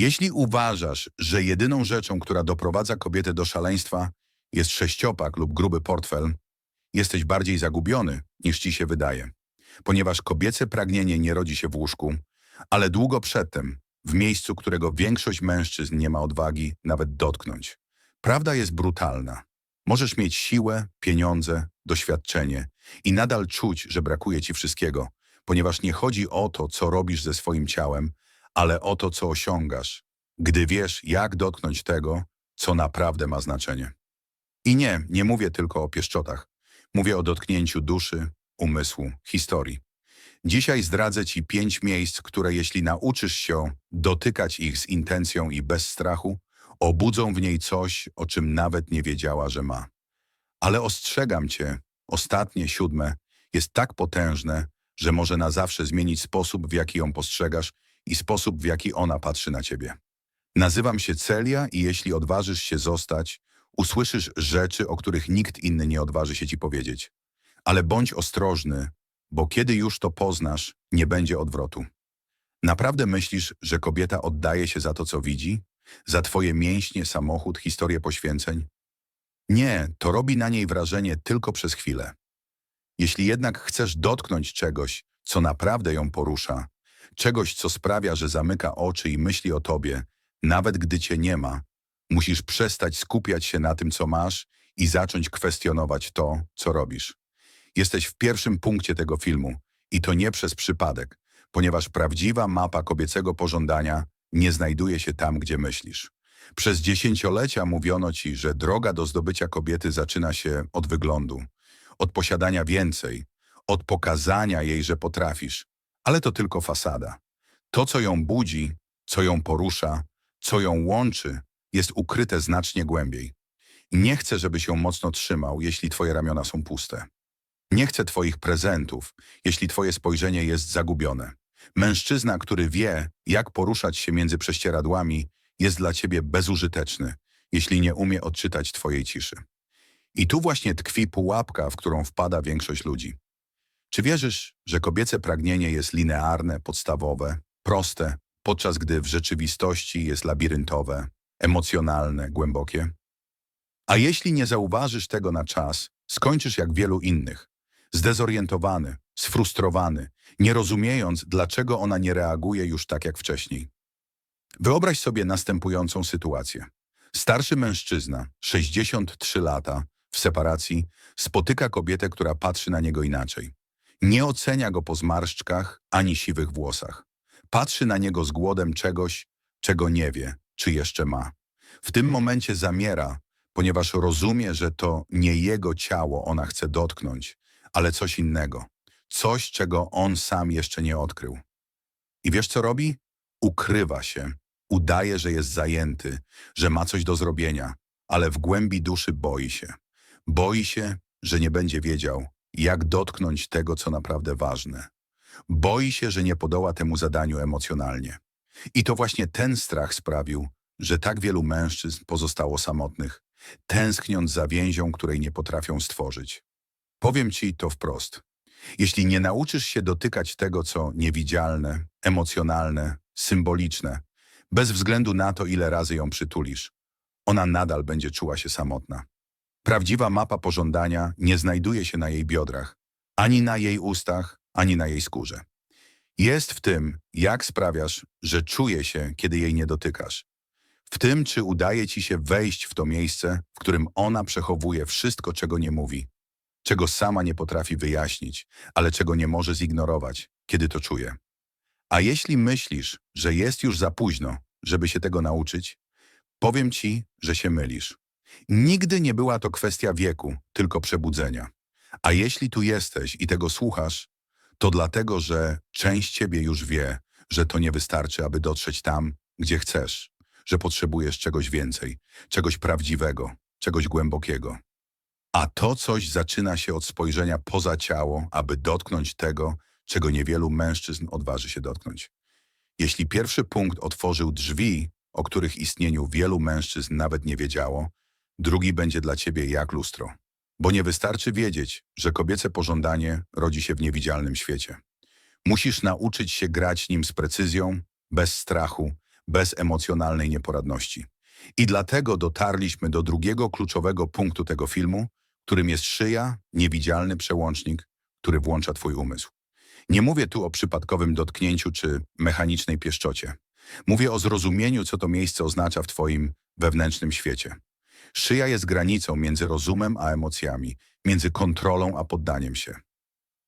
Jeśli uważasz, że jedyną rzeczą, która doprowadza kobietę do szaleństwa, jest sześciopak lub gruby portfel, jesteś bardziej zagubiony, niż ci się wydaje. Ponieważ kobiece pragnienie nie rodzi się w łóżku, ale długo przedtem, w miejscu, którego większość mężczyzn nie ma odwagi nawet dotknąć. Prawda jest brutalna. Możesz mieć siłę, pieniądze, doświadczenie i nadal czuć, że brakuje ci wszystkiego, ponieważ nie chodzi o to, co robisz ze swoim ciałem, ale o to, co osiągasz, gdy wiesz, jak dotknąć tego, co naprawdę ma znaczenie. I nie, nie mówię tylko o pieszczotach. Mówię o dotknięciu duszy, umysłu, historii. Dzisiaj zdradzę Ci pięć miejsc, które jeśli nauczysz się dotykać ich z intencją i bez strachu, obudzą w niej coś, o czym nawet nie wiedziała, że ma. Ale ostrzegam Cię, ostatnie, siódme, jest tak potężne, że może na zawsze zmienić sposób, w jaki ją postrzegasz i sposób, w jaki ona patrzy na Ciebie. Nazywam się Celia i jeśli odważysz się zostać, usłyszysz rzeczy, o których nikt inny nie odważy się Ci powiedzieć. Ale bądź ostrożny, bo kiedy już to poznasz, nie będzie odwrotu. Naprawdę myślisz, że kobieta oddaje się za to, co widzi? Za twoje mięśnie, samochód, historię poświęceń? Nie, to robi na niej wrażenie tylko przez chwilę. Jeśli jednak chcesz dotknąć czegoś, co naprawdę ją porusza, czegoś, co sprawia, że zamyka oczy i myśli o tobie, nawet gdy cię nie ma, musisz przestać skupiać się na tym, co masz i zacząć kwestionować to, co robisz. Jesteś w pierwszym punkcie tego filmu i to nie przez przypadek, ponieważ prawdziwa mapa kobiecego pożądania nie znajduje się tam, gdzie myślisz. Przez dziesięciolecia mówiono ci, że droga do zdobycia kobiety zaczyna się od wyglądu, od posiadania więcej, od pokazania jej, że potrafisz, ale to tylko fasada. To, co ją budzi, co ją porusza, co ją łączy, jest ukryte znacznie głębiej. Nie chcę, żeby się mocno trzymał, jeśli twoje ramiona są puste. Nie chcę twoich prezentów, jeśli twoje spojrzenie jest zagubione. Mężczyzna, który wie, jak poruszać się między prześcieradłami, jest dla ciebie bezużyteczny, jeśli nie umie odczytać twojej ciszy. I tu właśnie tkwi pułapka, w którą wpada większość ludzi. Czy wierzysz, że kobiece pragnienie jest linearne, podstawowe, proste, podczas gdy w rzeczywistości jest labiryntowe, emocjonalne, głębokie? A jeśli nie zauważysz tego na czas, skończysz jak wielu innych, zdezorientowany, sfrustrowany, nie rozumiejąc, dlaczego ona nie reaguje już tak jak wcześniej. Wyobraź sobie następującą sytuację. Starszy mężczyzna, 63 lata, w separacji, spotyka kobietę, która patrzy na niego inaczej. Nie ocenia go po zmarszczkach ani siwych włosach. Patrzy na niego z głodem czegoś, czego nie wie, czy jeszcze ma. W tym momencie zamiera, ponieważ rozumie, że to nie jego ciało ona chce dotknąć, ale coś innego. Coś, czego on sam jeszcze nie odkrył. I wiesz, co robi? Ukrywa się. Udaje, że jest zajęty, że ma coś do zrobienia, ale w głębi duszy boi się. Boi się, że nie będzie wiedział, jak dotknąć tego, co naprawdę ważne. Boi się, że nie podoła temu zadaniu emocjonalnie. I to właśnie ten strach sprawił, że tak wielu mężczyzn pozostało samotnych, tęskniąc za więzią, której nie potrafią stworzyć. Powiem ci to wprost. Jeśli nie nauczysz się dotykać tego, co niewidzialne, emocjonalne, symboliczne, bez względu na to, ile razy ją przytulisz, ona nadal będzie czuła się samotna. Prawdziwa mapa pożądania nie znajduje się na jej biodrach, ani na jej ustach, ani na jej skórze. Jest w tym, jak sprawiasz, że czuje się, kiedy jej nie dotykasz. W tym, czy udaje ci się wejść w to miejsce, w którym ona przechowuje wszystko, czego nie mówi, czego sama nie potrafi wyjaśnić, ale czego nie może zignorować, kiedy to czuje. A jeśli myślisz, że jest już za późno, żeby się tego nauczyć, powiem ci, że się mylisz. Nigdy nie była to kwestia wieku, tylko przebudzenia. A jeśli tu jesteś i tego słuchasz, to dlatego, że część ciebie już wie, że to nie wystarczy, aby dotrzeć tam, gdzie chcesz, że potrzebujesz czegoś więcej, czegoś prawdziwego, czegoś głębokiego. A to coś zaczyna się od spojrzenia poza ciało, aby dotknąć tego, czego niewielu mężczyzn odważy się dotknąć. Jeśli pierwszy punkt otworzył drzwi, o których istnieniu wielu mężczyzn nawet nie wiedziało, drugi będzie dla ciebie jak lustro. Bo nie wystarczy wiedzieć, że kobiece pożądanie rodzi się w niewidzialnym świecie. Musisz nauczyć się grać nim z precyzją, bez strachu, bez emocjonalnej nieporadności. I dlatego dotarliśmy do drugiego kluczowego punktu tego filmu, którym jest szyja, niewidzialny przełącznik, który włącza twój umysł. Nie mówię tu o przypadkowym dotknięciu czy mechanicznej pieszczocie. Mówię o zrozumieniu, co to miejsce oznacza w twoim wewnętrznym świecie. Szyja jest granicą między rozumem a emocjami, między kontrolą a poddaniem się.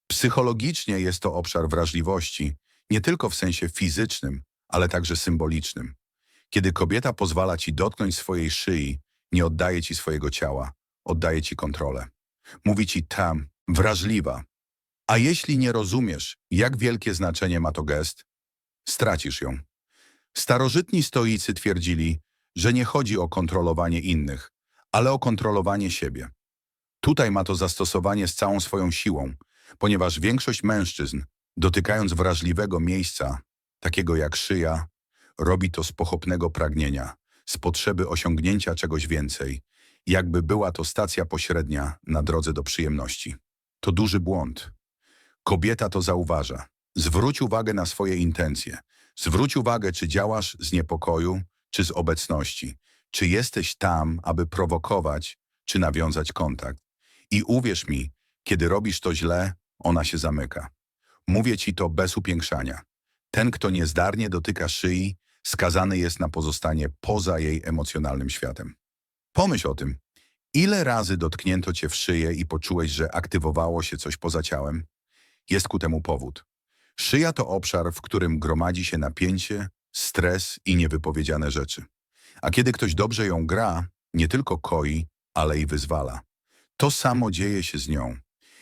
Psychologicznie jest to obszar wrażliwości, nie tylko w sensie fizycznym, ale także symbolicznym. Kiedy kobieta pozwala ci dotknąć swojej szyi, nie oddaje ci swojego ciała, oddaje ci kontrolę. Mówi ci tam, wrażliwa. A jeśli nie rozumiesz, jak wielkie znaczenie ma to gest, stracisz ją. Starożytni stoicy twierdzili, że nie chodzi o kontrolowanie innych, ale o kontrolowanie siebie. Tutaj ma to zastosowanie z całą swoją siłą, ponieważ większość mężczyzn, dotykając wrażliwego miejsca, takiego jak szyja, robi to z pochopnego pragnienia, z potrzeby osiągnięcia czegoś więcej, jakby była to stacja pośrednia na drodze do przyjemności. To duży błąd. Kobieta to zauważa. Zwróć uwagę na swoje intencje. Zwróć uwagę, czy działasz z niepokoju, czy z obecności. Czy jesteś tam, aby prowokować, czy nawiązać kontakt. I uwierz mi, kiedy robisz to źle, ona się zamyka. Mówię ci to bez upiększania. Ten, kto niezdarnie dotyka szyi, skazany jest na pozostanie poza jej emocjonalnym światem. Pomyśl o tym. Ile razy dotknięto cię w szyję i poczułeś, że aktywowało się coś poza ciałem? Jest ku temu powód. Szyja to obszar, w którym gromadzi się napięcie, stres i niewypowiedziane rzeczy. A kiedy ktoś dobrze ją gra, nie tylko koi, ale i wyzwala. To samo dzieje się z nią.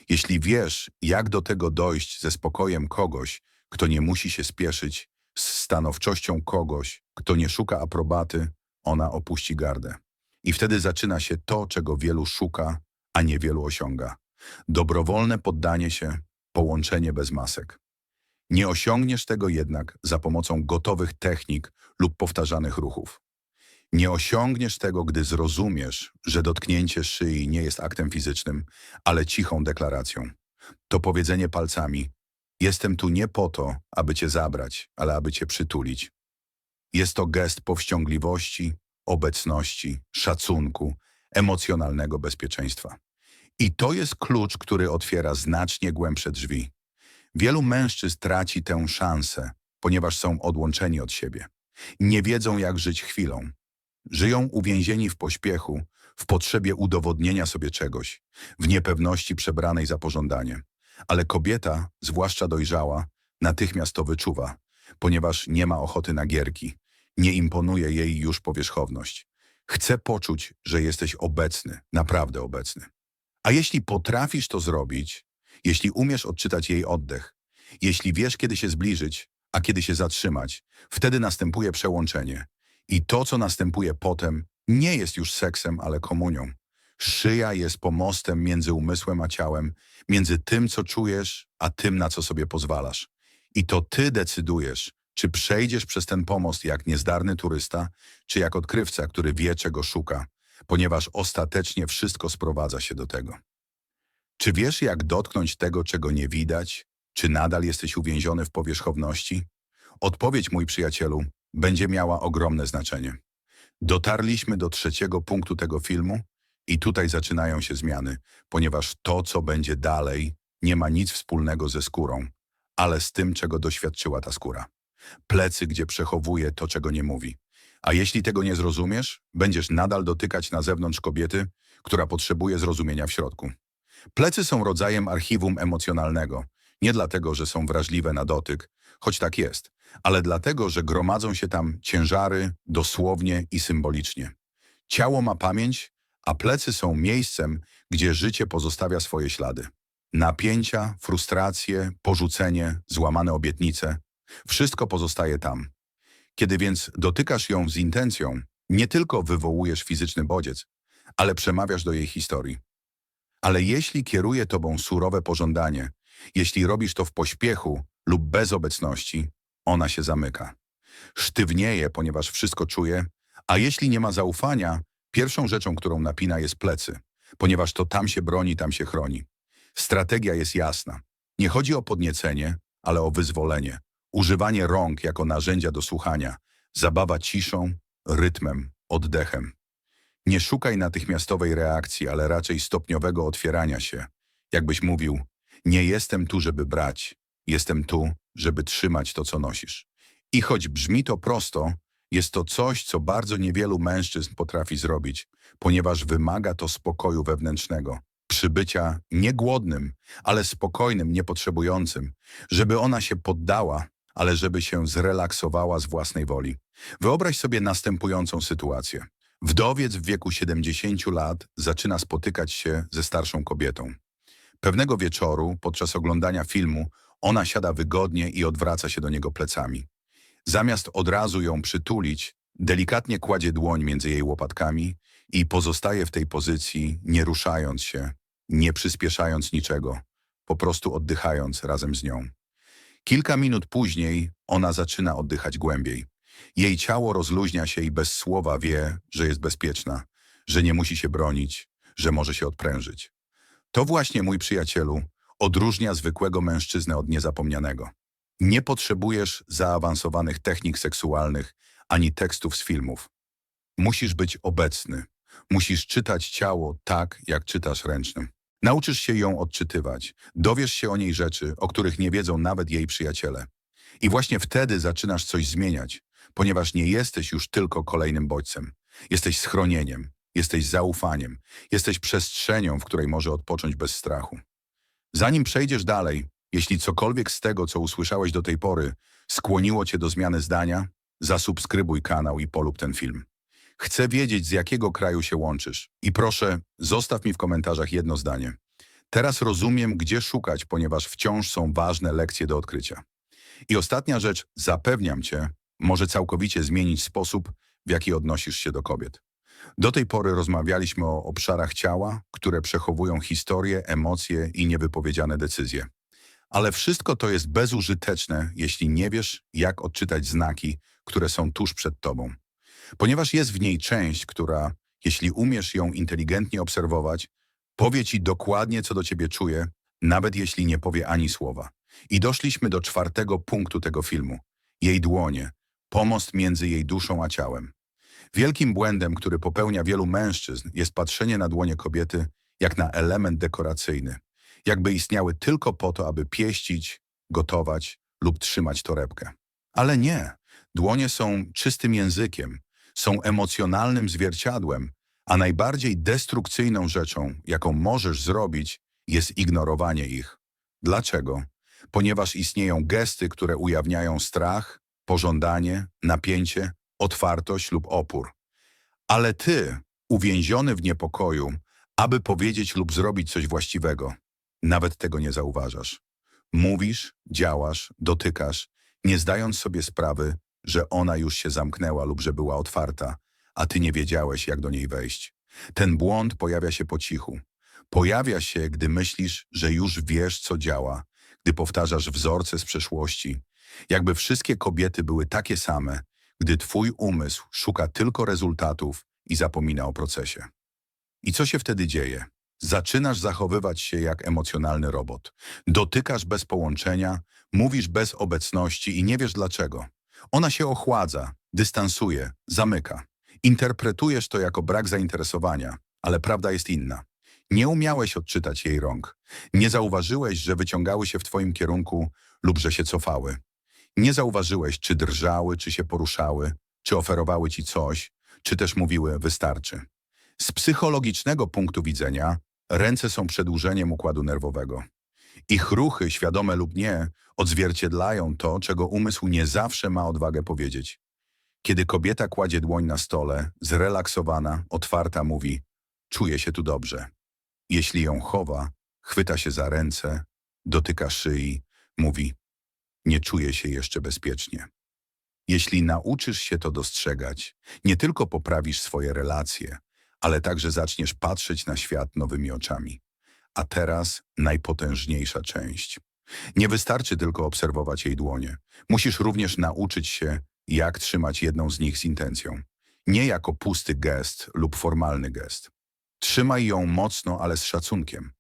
Jeśli wiesz, jak do tego dojść ze spokojem kogoś, kto nie musi się spieszyć, z stanowczością kogoś, kto nie szuka aprobaty, ona opuści gardę. I wtedy zaczyna się to, czego wielu szuka, a niewielu osiąga. Dobrowolne poddanie się, połączenie bez masek. Nie osiągniesz tego jednak za pomocą gotowych technik lub powtarzanych ruchów. Nie osiągniesz tego, gdy zrozumiesz, że dotknięcie szyi nie jest aktem fizycznym, ale cichą deklaracją. To powiedzenie palcami Jestem tu nie po to, aby cię zabrać, ale aby cię przytulić. Jest to gest powściągliwości, obecności, szacunku, emocjonalnego bezpieczeństwa. I to jest klucz, który otwiera znacznie głębsze drzwi. Wielu mężczyzn traci tę szansę, ponieważ są odłączeni od siebie. Nie wiedzą, jak żyć chwilą. Żyją uwięzieni w pośpiechu, w potrzebie udowodnienia sobie czegoś, w niepewności przebranej za pożądanie. Ale kobieta, zwłaszcza dojrzała, natychmiast to wyczuwa, ponieważ nie ma ochoty na gierki. Nie imponuje jej już powierzchowność. Chce poczuć, że jesteś obecny, naprawdę obecny. A jeśli potrafisz to zrobić, jeśli umiesz odczytać jej oddech, jeśli wiesz, kiedy się zbliżyć, a kiedy się zatrzymać, wtedy następuje przełączenie. I to, co następuje potem, nie jest już seksem, ale komunią. Szyja jest pomostem między umysłem a ciałem, między tym, co czujesz, a tym, na co sobie pozwalasz. I to ty decydujesz, czy przejdziesz przez ten pomost jak niezdarny turysta, czy jak odkrywca, który wie, czego szuka, ponieważ ostatecznie wszystko sprowadza się do tego. Czy wiesz, jak dotknąć tego, czego nie widać? Czy nadal jesteś uwięziony w powierzchowności? Odpowiedź, mój przyjacielu, będzie miała ogromne znaczenie. Dotarliśmy do trzeciego punktu tego filmu, i tutaj zaczynają się zmiany, ponieważ to, co będzie dalej, nie ma nic wspólnego ze skórą, ale z tym, czego doświadczyła ta skóra. Plecy, gdzie przechowuje to, czego nie mówi. A jeśli tego nie zrozumiesz, będziesz nadal dotykać na zewnątrz kobiety, która potrzebuje zrozumienia w środku. Plecy są rodzajem archiwum emocjonalnego, nie dlatego, że są wrażliwe na dotyk, choć tak jest, ale dlatego, że gromadzą się tam ciężary dosłownie i symbolicznie. Ciało ma pamięć, a plecy są miejscem, gdzie życie pozostawia swoje ślady. Napięcia, frustracje, porzucenie, złamane obietnice wszystko pozostaje tam. Kiedy więc dotykasz ją z intencją, nie tylko wywołujesz fizyczny bodziec, ale przemawiasz do jej historii. Ale jeśli kieruje tobą surowe pożądanie, jeśli robisz to w pośpiechu lub bez obecności, ona się zamyka. Sztywnieje, ponieważ wszystko czuje, a jeśli nie ma zaufania, Pierwszą rzeczą, którą napina jest plecy, ponieważ to tam się broni, tam się chroni. Strategia jest jasna. Nie chodzi o podniecenie, ale o wyzwolenie. Używanie rąk jako narzędzia do słuchania, Zabawa ciszą, rytmem, oddechem. Nie szukaj natychmiastowej reakcji, ale raczej stopniowego otwierania się. Jakbyś mówił, nie jestem tu, żeby brać, jestem tu, żeby trzymać to, co nosisz. I choć brzmi to prosto, jest to coś, co bardzo niewielu mężczyzn potrafi zrobić, ponieważ wymaga to spokoju wewnętrznego, przybycia nie głodnym, ale spokojnym, niepotrzebującym, żeby ona się poddała, ale żeby się zrelaksowała z własnej woli. Wyobraź sobie następującą sytuację. Wdowiec w wieku 70 lat zaczyna spotykać się ze starszą kobietą. Pewnego wieczoru, podczas oglądania filmu, ona siada wygodnie i odwraca się do niego plecami. Zamiast od razu ją przytulić, delikatnie kładzie dłoń między jej łopatkami i pozostaje w tej pozycji, nie ruszając się, nie przyspieszając niczego, po prostu oddychając razem z nią. Kilka minut później ona zaczyna oddychać głębiej. Jej ciało rozluźnia się i bez słowa wie, że jest bezpieczna, że nie musi się bronić, że może się odprężyć. To właśnie, mój przyjacielu, odróżnia zwykłego mężczyznę od niezapomnianego. Nie potrzebujesz zaawansowanych technik seksualnych ani tekstów z filmów. Musisz być obecny. Musisz czytać ciało tak, jak czytasz ręcznym. Nauczysz się ją odczytywać. Dowiesz się o niej rzeczy, o których nie wiedzą nawet jej przyjaciele. I właśnie wtedy zaczynasz coś zmieniać, ponieważ nie jesteś już tylko kolejnym bodźcem. Jesteś schronieniem, jesteś zaufaniem, jesteś przestrzenią, w której może odpocząć bez strachu. Zanim przejdziesz dalej, jeśli cokolwiek z tego, co usłyszałeś do tej pory, skłoniło cię do zmiany zdania, zasubskrybuj kanał i polub ten film. Chcę wiedzieć, z jakiego kraju się łączysz. I proszę, zostaw mi w komentarzach jedno zdanie. Teraz rozumiem, gdzie szukać, ponieważ wciąż są ważne lekcje do odkrycia. I ostatnia rzecz, zapewniam cię, może całkowicie zmienić sposób, w jaki odnosisz się do kobiet. Do tej pory rozmawialiśmy o obszarach ciała, które przechowują historię, emocje i niewypowiedziane decyzje. Ale wszystko to jest bezużyteczne, jeśli nie wiesz, jak odczytać znaki, które są tuż przed tobą. Ponieważ jest w niej część, która, jeśli umiesz ją inteligentnie obserwować, powie ci dokładnie, co do ciebie czuje, nawet jeśli nie powie ani słowa. I doszliśmy do czwartego punktu tego filmu. Jej dłonie, pomost między jej duszą a ciałem. Wielkim błędem, który popełnia wielu mężczyzn, jest patrzenie na dłonie kobiety jak na element dekoracyjny, jakby istniały tylko po to, aby pieścić, gotować lub trzymać torebkę. Ale nie. Dłonie są czystym językiem, są emocjonalnym zwierciadłem, a najbardziej destrukcyjną rzeczą, jaką możesz zrobić, jest ignorowanie ich. Dlaczego? Ponieważ istnieją gesty, które ujawniają strach, pożądanie, napięcie, otwartość lub opór. Ale ty, uwięziony w niepokoju, aby powiedzieć lub zrobić coś właściwego, nawet tego nie zauważasz. Mówisz, działasz, dotykasz, nie zdając sobie sprawy, że ona już się zamknęła lub że była otwarta, a ty nie wiedziałeś, jak do niej wejść. Ten błąd pojawia się po cichu. Pojawia się, gdy myślisz, że już wiesz, co działa, gdy powtarzasz wzorce z przeszłości, jakby wszystkie kobiety były takie same, gdy twój umysł szuka tylko rezultatów i zapomina o procesie. I co się wtedy dzieje? Zaczynasz zachowywać się jak emocjonalny robot. Dotykasz bez połączenia, mówisz bez obecności i nie wiesz dlaczego. Ona się ochładza, dystansuje, zamyka. Interpretujesz to jako brak zainteresowania, ale prawda jest inna. Nie umiałeś odczytać jej rąk. Nie zauważyłeś, że wyciągały się w twoim kierunku lub że się cofały. Nie zauważyłeś, czy drżały, czy się poruszały, czy oferowały ci coś, czy też mówiły wystarczy. Z psychologicznego punktu widzenia ręce są przedłużeniem układu nerwowego. Ich ruchy, świadome lub nie, odzwierciedlają to, czego umysł nie zawsze ma odwagę powiedzieć. Kiedy kobieta kładzie dłoń na stole, zrelaksowana, otwarta, mówi czuję się tu dobrze. Jeśli ją chowa, chwyta się za ręce, dotyka szyi, mówi nie czuję się jeszcze bezpiecznie. Jeśli nauczysz się to dostrzegać, nie tylko poprawisz swoje relacje, ale także zaczniesz patrzeć na świat nowymi oczami. A teraz najpotężniejsza część. Nie wystarczy tylko obserwować jej dłonie. Musisz również nauczyć się, jak trzymać jedną z nich z intencją. Nie jako pusty gest lub formalny gest. Trzymaj ją mocno, ale z szacunkiem.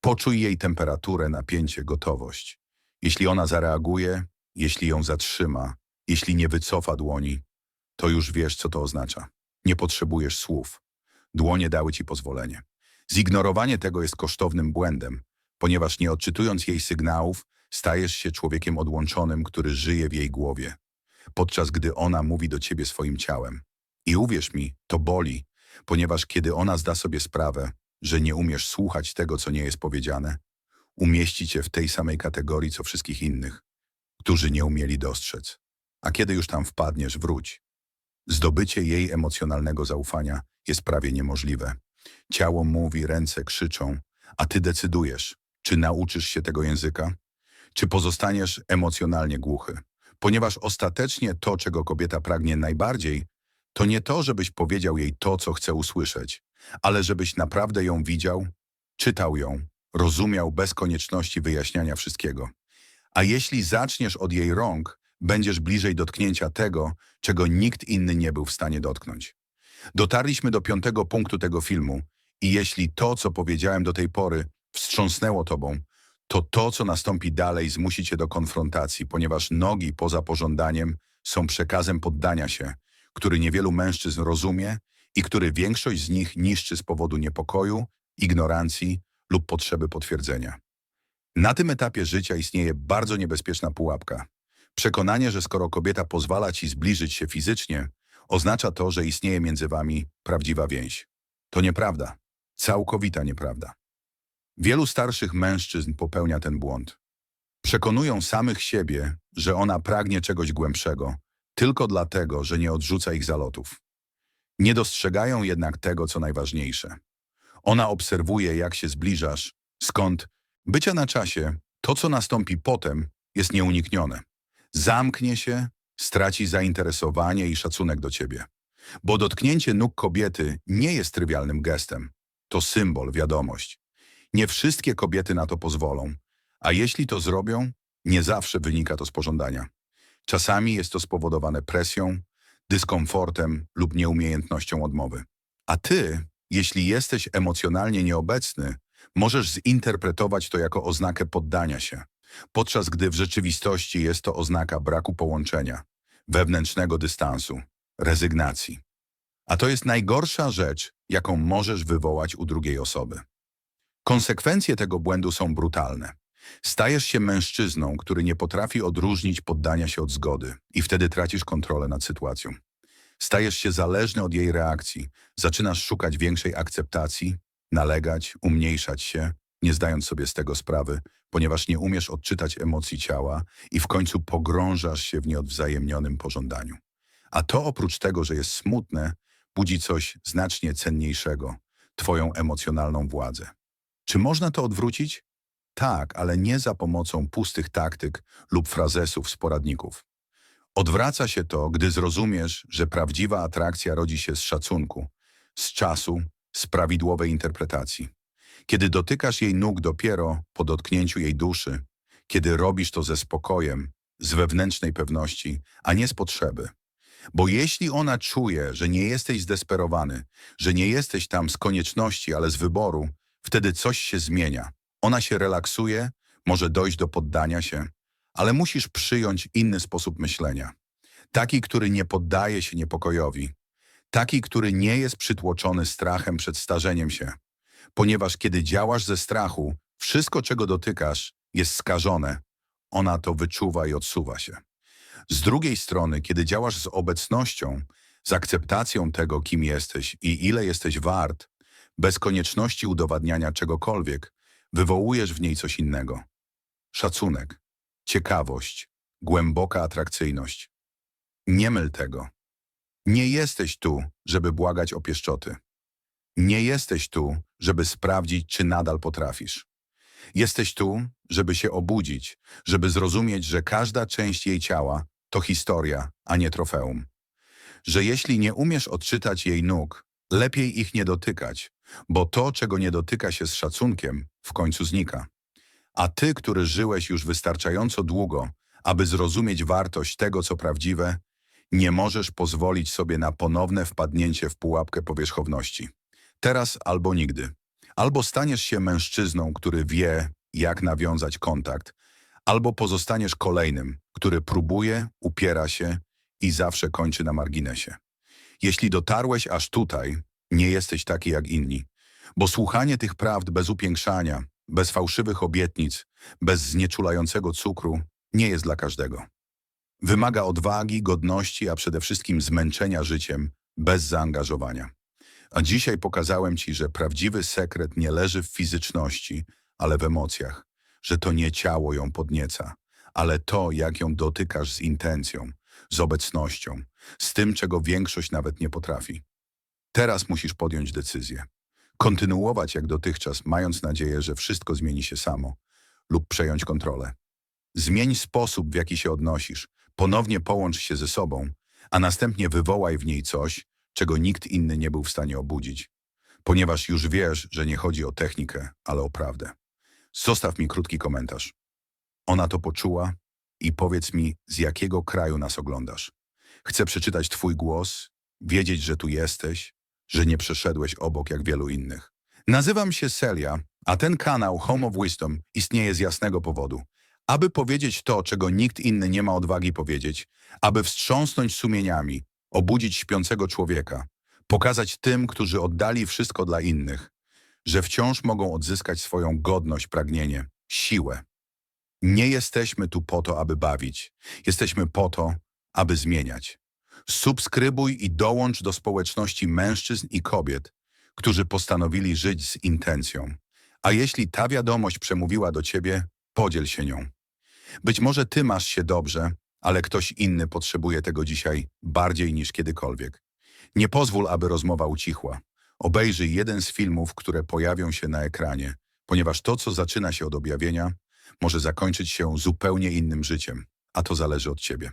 Poczuj jej temperaturę, napięcie, gotowość. Jeśli ona zareaguje, jeśli ją zatrzyma, jeśli nie wycofa dłoni, to już wiesz, co to oznacza. Nie potrzebujesz słów. Dłonie dały ci pozwolenie. Zignorowanie tego jest kosztownym błędem, ponieważ nie odczytując jej sygnałów, stajesz się człowiekiem odłączonym, który żyje w jej głowie, podczas gdy ona mówi do ciebie swoim ciałem. I uwierz mi, to boli, ponieważ kiedy ona zda sobie sprawę, że nie umiesz słuchać tego, co nie jest powiedziane, umieści cię w tej samej kategorii, co wszystkich innych, którzy nie umieli dostrzec. A kiedy już tam wpadniesz, wróć. Zdobycie jej emocjonalnego zaufania jest prawie niemożliwe. Ciało mówi, ręce krzyczą, a ty decydujesz, czy nauczysz się tego języka, czy pozostaniesz emocjonalnie głuchy. Ponieważ ostatecznie to, czego kobieta pragnie najbardziej, to nie to, żebyś powiedział jej to, co chce usłyszeć, ale żebyś naprawdę ją widział, czytał ją, rozumiał bez konieczności wyjaśniania wszystkiego. A jeśli zaczniesz od jej rąk, będziesz bliżej dotknięcia tego, czego nikt inny nie był w stanie dotknąć. Dotarliśmy do piątego punktu tego filmu i jeśli to, co powiedziałem do tej pory, wstrząsnęło tobą, to to, co nastąpi dalej, zmusi cię do konfrontacji, ponieważ nogi poza pożądaniem są przekazem poddania się, który niewielu mężczyzn rozumie i który większość z nich niszczy z powodu niepokoju, ignorancji lub potrzeby potwierdzenia. Na tym etapie życia istnieje bardzo niebezpieczna pułapka. Przekonanie, że skoro kobieta pozwala ci zbliżyć się fizycznie, oznacza to, że istnieje między wami prawdziwa więź. To nieprawda. Całkowita nieprawda. Wielu starszych mężczyzn popełnia ten błąd. Przekonują samych siebie, że ona pragnie czegoś głębszego, tylko dlatego, że nie odrzuca ich zalotów. Nie dostrzegają jednak tego, co najważniejsze. Ona obserwuje, jak się zbliżasz, skąd bycia na czasie, to co nastąpi potem, jest nieuniknione. Zamknie się, straci zainteresowanie i szacunek do ciebie. Bo dotknięcie nóg kobiety nie jest trywialnym gestem. To symbol, wiadomość. Nie wszystkie kobiety na to pozwolą, a jeśli to zrobią, nie zawsze wynika to z pożądania. Czasami jest to spowodowane presją, dyskomfortem lub nieumiejętnością odmowy. A ty, jeśli jesteś emocjonalnie nieobecny, możesz zinterpretować to jako oznakę poddania się, podczas gdy w rzeczywistości jest to oznaka braku połączenia, wewnętrznego dystansu, rezygnacji. A to jest najgorsza rzecz, jaką możesz wywołać u drugiej osoby. Konsekwencje tego błędu są brutalne. Stajesz się mężczyzną, który nie potrafi odróżnić poddania się od zgody i wtedy tracisz kontrolę nad sytuacją. Stajesz się zależny od jej reakcji, zaczynasz szukać większej akceptacji, nalegać, umniejszać się, nie zdając sobie z tego sprawy, ponieważ nie umiesz odczytać emocji ciała i w końcu pogrążasz się w nieodwzajemnionym pożądaniu. A to oprócz tego, że jest smutne, budzi coś znacznie cenniejszego, twoją emocjonalną władzę. Czy można to odwrócić? Tak, ale nie za pomocą pustych taktyk lub frazesów z poradników. Odwraca się to, gdy zrozumiesz, że prawdziwa atrakcja rodzi się z szacunku, z czasu, z prawidłowej interpretacji. Kiedy dotykasz jej nóg dopiero po dotknięciu jej duszy, kiedy robisz to ze spokojem, z wewnętrznej pewności, a nie z potrzeby. Bo jeśli ona czuje, że nie jesteś zdesperowany, że nie jesteś tam z konieczności, ale z wyboru, wtedy coś się zmienia. Ona się relaksuje, może dojść do poddania się, ale musisz przyjąć inny sposób myślenia. Taki, który nie poddaje się niepokojowi. Taki, który nie jest przytłoczony strachem przed starzeniem się. Ponieważ kiedy działasz ze strachu, wszystko, czego dotykasz, jest skażone. Ona to wyczuwa i odsuwa się. Z drugiej strony, kiedy działasz z obecnością, z akceptacją tego, kim jesteś i ile jesteś wart, bez konieczności udowadniania czegokolwiek, wywołujesz w niej coś innego. Szacunek, ciekawość, głęboka atrakcyjność. Nie myl tego. Nie jesteś tu, żeby błagać o pieszczoty. Nie jesteś tu, żeby sprawdzić, czy nadal potrafisz. Jesteś tu, żeby się obudzić, żeby zrozumieć, że każda część jej ciała to historia, a nie trofeum. Że jeśli nie umiesz odczytać jej nóg, lepiej ich nie dotykać, bo to, czego nie dotyka się z szacunkiem, w końcu znika. A ty, który żyłeś już wystarczająco długo, aby zrozumieć wartość tego, co prawdziwe, nie możesz pozwolić sobie na ponowne wpadnięcie w pułapkę powierzchowności. Teraz albo nigdy. Albo staniesz się mężczyzną, który wie, jak nawiązać kontakt, albo pozostaniesz kolejnym, który próbuje, upiera się i zawsze kończy na marginesie. Jeśli dotarłeś aż tutaj, nie jesteś taki jak inni, bo słuchanie tych prawd bez upiększania, bez fałszywych obietnic, bez znieczulającego cukru nie jest dla każdego. Wymaga odwagi, godności, a przede wszystkim zmęczenia życiem bez zaangażowania. A dzisiaj pokazałem Ci, że prawdziwy sekret nie leży w fizyczności, ale w emocjach, że to nie ciało ją podnieca, ale to, jak ją dotykasz z intencją, z obecnością, z tym, czego większość nawet nie potrafi. Teraz musisz podjąć decyzję. Kontynuować jak dotychczas, mając nadzieję, że wszystko zmieni się samo, lub przejąć kontrolę. Zmień sposób, w jaki się odnosisz, ponownie połącz się ze sobą, a następnie wywołaj w niej coś, czego nikt inny nie był w stanie obudzić. Ponieważ już wiesz, że nie chodzi o technikę, ale o prawdę. Zostaw mi krótki komentarz. Ona to poczuła i powiedz mi, z jakiego kraju nas oglądasz. Chcę przeczytać Twój głos, wiedzieć, że tu jesteś, że nie przeszedłeś obok jak wielu innych. Nazywam się Celia, a ten kanał Home of Wisdom istnieje z jasnego powodu. Aby powiedzieć to, czego nikt inny nie ma odwagi powiedzieć, aby wstrząsnąć sumieniami, obudzić śpiącego człowieka, pokazać tym, którzy oddali wszystko dla innych, że wciąż mogą odzyskać swoją godność, pragnienie, siłę. Nie jesteśmy tu po to, aby bawić. Jesteśmy po to, aby zmieniać. Subskrybuj i dołącz do społeczności mężczyzn i kobiet, którzy postanowili żyć z intencją. A jeśli ta wiadomość przemówiła do ciebie, podziel się nią. Być może ty masz się dobrze, ale ktoś inny potrzebuje tego dzisiaj bardziej niż kiedykolwiek. Nie pozwól, aby rozmowa ucichła. Obejrzyj jeden z filmów, które pojawią się na ekranie, ponieważ to, co zaczyna się od objawienia, może zakończyć się zupełnie innym życiem, a to zależy od ciebie.